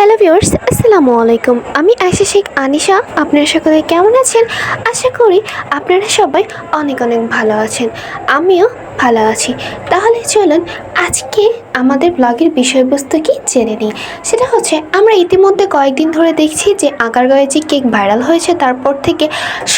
Hello. Viewers, আসসালামু আলাইকুম। আমি আয়শা শেখ আনিশা। আপনারা সকলে কেমন আছেন? আশা করি আপনারা সবাই অনেক অনেক ভালো আছেন। আমিও ভালো আছি। তাহলে চলুন আজকে আমাদের ব্লগের বিষয়বস্তু কি জেনে নিই। সেটা হচ্ছে, আমরা ইতিমধ্যে কয়েকদিন ধরে দেখছি যে আগারগাঁয়ে যে কেক ভাইরাল হয়েছে, তারপর থেকে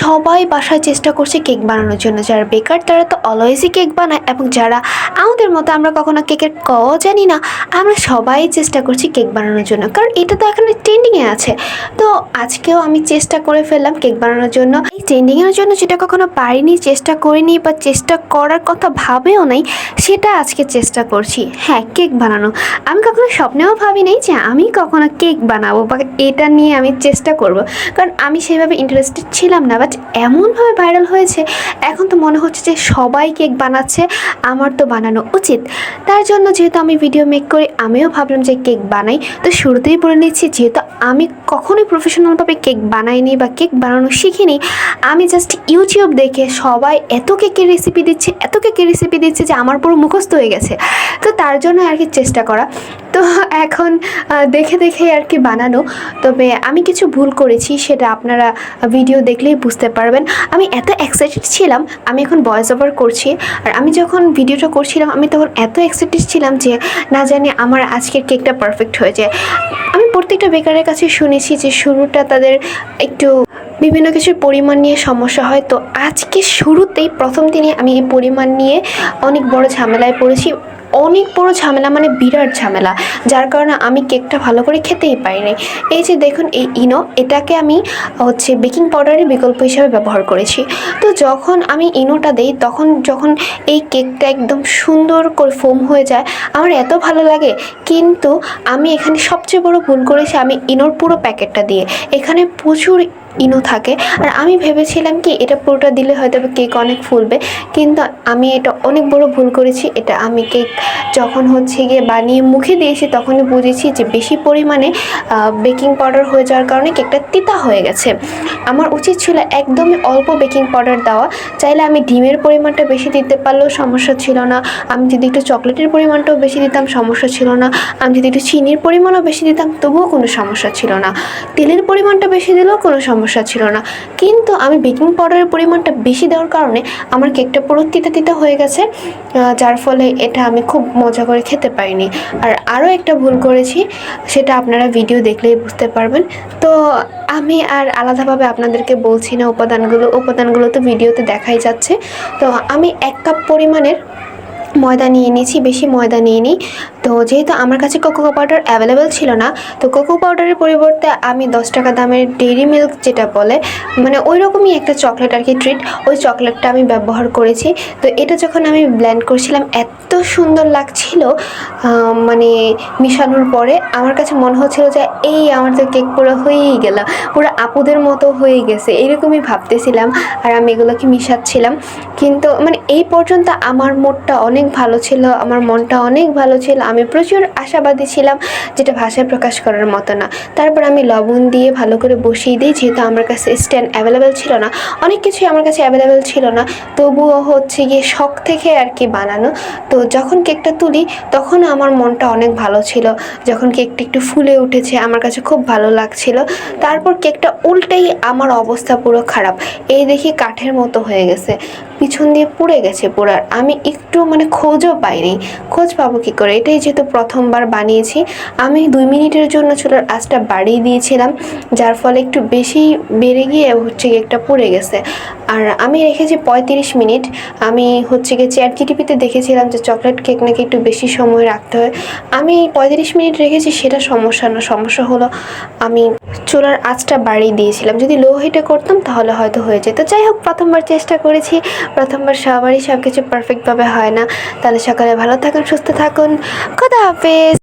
সবাই বাসায় চেষ্টা করছে কেক বানানোর জন্য। যারা বেকার, তারা তো অলওয়েজই কেক বানায় এবং যারা আমাদের মতো আমরা কখনো কেকের ক জানি না, আমরা সবাই চেষ্টা করছি কেক বানানোর জন্য। কারণ এটা তো এখন ট্রেন্ডিংয়ে আছে। তো আজকেও আমি চেষ্টা করে ফেললাম কেক বানানোর জন্য। এই ট্রেন্ডিংয়ের জন্য যেটা কখনো পারিনি, চেষ্টা করিনি বা চেষ্টা করার কথা ভাবেও নাই, সেটা আজকে চেষ্টা করছি। হ্যাঁ কেক বানানো। আমি কখনো স্বপ্নেও ভাবি নাই যে আমি কখনো কেক বানাবো বা এটা নিয়ে আমি চেষ্টা করব। কারণ আমি সেভাবে ইন্টারেস্টেড ছিলাম না বাট এমনভাবে ভাইরাল হয়েছে, এখন তো মনে হচ্ছে যে সবাই কেক বানাচ্ছে, আমার তো বানানো উচিত। তার জন্য যেহেতু আমি ভিডিও মেক করি, আমিও ভাবলাম যে কেক বানাই। তো শুরুতেই বলে নিচ্ছি, যেহেতু আমি কখনোই প্রফেশনালভাবে কেক বানাইনি বা কেক বানানো শিখিনি, আমি জাস্ট ইউটিউব দেখে সবাই এত কেকের রেসিপি দিচ্ছে, এত কেকের রেসিপি দিচ্ছে যে আমার পুরো মুখস্থ হয়ে গেছে। তো তার জন্য আর কি চেষ্টা করা। তো এখন দেখে দেখে আর কি বানানো। তবে আমি কিছু ভুল করেছি, সেটা আপনারা ভিডিও দেখলেই বুঝতে পারবেন। আমি এত এক্সাইটেড ছিলাম, আমি এখন ভয়েস ওভার করছি। আর আমি যখন ভিডিওটা করছিলাম, আমি তখন এত এক্সাইটেড ছিলাম যে, না জানি আমার আজকের কেকটা পারফেক্ট হয়ে যায়। আমি প্রত্যেকটা বেকারের কাছে শুনেছি যে, শুরুটা তাদের একটু বিভিন্ন কিছুর পরিমাণ নিয়ে সমস্যা হয়। তো আজকে শুরুতেই প্রথম দিনে আমি এই পরিমাণ নিয়ে অনেক বড় ঝামেলায় পড়েছি। অনেক বড় ঝামেলা মানে বিরাট ঝামেলা, যার কারণে আমি কেকটা ভালো করে খেতেই পারিনি এই যে দেখুন, এই ইনো, এটাকে আমি হচ্ছে বেকিং পাউডারের বিকল্প হিসাবে ব্যবহার করেছি। তো যখন আমি ইনোটা দিই, তখন যখন এই কেকটা একদম সুন্দর করে ফোম হয়ে যায়, আমার এত ভালো লাগে। কিন্তু আমি এখানে সবচেয়ে বড় ভুল করেছি, আমি ইনোর পুরো প্যাকেটটা দিয়ে। এখানে প্রচুর ইনো থাকে, আর আমি ভেবেছিলাম কি, এটা পুরোটা দিলে হয়তো কেক অনেক ফুলবে, কিন্তু আমি এটা অনেক বড় ভুল করেছি, এটা আমি কেক যখন হচ্ছে গিয়ে বানিয়ে মুখে দিয়েছি তখনই বুঝেছি যে বেশি পরিমাণে বেকিং পাউডার হয়ে যাওয়ার কারণে কেকটা তিতা হয়ে গেছে। আমার উচিত ছিল একদমই অল্প বেকিং পাউডার দেওয়া। চাইলে আমি ডিমের পরিমাণটা বেশি দিতে পারলেও সমস্যা ছিল না। আমি যদি একটু চকলেটের পরিমাণটাও বেশি দিতাম, সমস্যা ছিল না। আমি যদি একটু চিনির পরিমাণও বেশি দিতাম, তবুও কোনো সমস্যা ছিল না। তেলের পরিমাণটা বেশি দিলেও কোনো সমস্যা ছিল না। কিন্তু আমি বেকিং পাউডারের পরিমাণটা বেশি দেওয়ার কারণে আমার কেকটা পুরো তিতা তিতা হয়ে গেছে। যার ফলে এটা আমি খুব মজা করে খেতে পারিনি। আর আরও একটা ভুল করেছি, সেটা আপনারা ভিডিও দেখলেই বুঝতে পারবেন। তো আমি আর আলাদাভাবে আপনাদেরকে বলছি না, উপাদানগুলো উপাদানগুলো তো ভিডিওতে দেখাই যাচ্ছে। তো আমি এক কাপ পরিমাণের ময়দা নিয়ে নিয়েছি বেশি ময়দা নিয়ে নিই তো যেহেতু আমার কাছে কোকো পাউডার অ্যাভেলেবেল ছিল না, তো কোকো পাউডারের পরিবর্তে আমি দশ টাকা দামের ডেইরি মিল্ক যেটা বলে মানে ওই রকমই একটা চকলেট আর কি ট্রিট ওই চকলেটটা আমি ব্যবহার করেছি। তো এটা যখন আমি ব্ল্যান্ড করছিলাম, এত সুন্দর লাগছিল মানে মিশানোর পরে আমার কাছে মনে হচ্ছিল যে, এই আমার তো কেক পুরো হয়েই গেল, পুরো আপুদের মতো হয়ে গেছে। এরকমই ভাবতেছিলাম, আর আমি এগুলোকে মিশাচ্ছিলাম। কিন্তু মানে এই পর্যন্ত আমার মোডটা অনেক ভালো ছিল, আমার মনটা অনেক ভালো ছিল, আমি প্রচুর আশাবাদী ছিলাম যেটা ভাষায় প্রকাশ করার মতো না। তারপর আমি লবণ দিয়ে ভালো করে বসিয়ে দিই, যেহেতু আমার কাছে স্ট্যান্ড অ্যাভেলেবেল ছিল না, অনেক কিছুই আমার কাছে অ্যাভেলেবেল ছিল না, তবুও হচ্ছে গিয়ে শখ থেকে আর কি বানানো। তো যখন কেকটা তুলি, তখন আমার মনটা অনেক ভালো ছিল, যখন কেকটা একটু ফুলে উঠেছে, আমার কাছে খুব ভালো লাগছিল। তারপর কেকটা উল্টেই আমার অবস্থা পুরো খারাপ, এই দেখি কাঠের মতো হয়ে গেছে। পিছন দিয়ে পুড়ে গেছে পোড়ার। আমি একটু মানে খোঁজও পাইনি। খোঁজ পাবো কী করে? এটাই যেহেতু প্রথমবার বানিয়েছি, আমি দুই মিনিটের জন্য চুলার আঁচটা বাড়িয়ে দিয়েছিলাম, যার ফলে একটু বেশি বেড়ে গিয়ে হচ্ছে একটা পড়ে গেছে। আর আমি রেখেছি পঁয়ত্রিশ মিনিট। আমি হচ্ছে গিয়ে চ্যাট জিটিপিতে দেখেছিলাম যে চকলেট কেক নাকি একটু বেশি সময় রাখতে হয়। আমি পঁয়ত্রিশ মিনিট রেখেছি, সেটা সমস্যা না, সমস্যা হলো আমি চুলার আঁচটা বাড়িয়ে দিয়েছিলাম। যদি লো হিটে করতাম, তাহলে হয়তো হয়ে যেত। যাই হোক, প্রথমবার চেষ্টা করেছি, প্রথমবার সবারই সব কিছু পারফেক্টভাবে হয় না। তাহলে সকালে ভালো থাকুন, সুস্থ থাকুন। খোদা হাফেজ।